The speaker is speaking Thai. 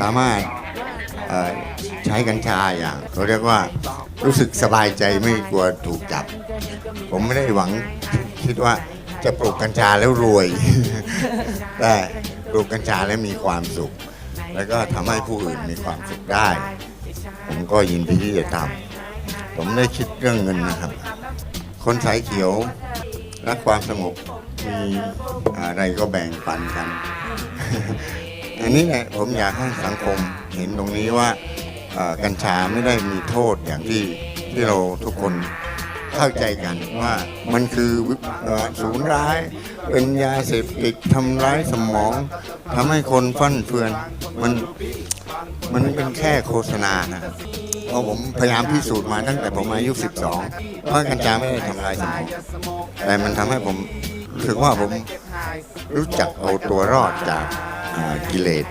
สามารถใช้กัญชาอย่างเขาเรียกว่ารู้สึกสบายใจไม่กลัวถูกจับ ผมไม่ได้หวังคิดว่าจะปลูกกัญชาแล้วรวย แต่ปลูกกัญชาแล้วมีความสุข แล้วก็ทำให้ผู้อื่นมีความสุขได้ ผมก็ยินดีที่จะทำผมไม่ได้คิดเรื่องเงินนะครับ คนสายเขียวรักความสงบมีอะไรก็แบ่งปันกัน อันนี้แหละผมอยากให้สังคมเห็นตรงนี้ว่ากัญชาไม่ได้มีโทษอย่างที่ที่เราทุกคนเข้าใจกันว่ามันคือศูนย์ร้าย เป็นยาเสพติดทำร้ายสมองทำให้คนฟั่นเฟือนมันมันเป็นแค่โฆษณานะเพราะผมพยายามพิสูจน์มาตั้งแต่ผมอายุ 12 ว่ากัญชาไม่ได้ทำลายสมองแต่มันทำให้ผมรู้สึกว่าผมรู้จักเอาตัวรอดจาก กิเลส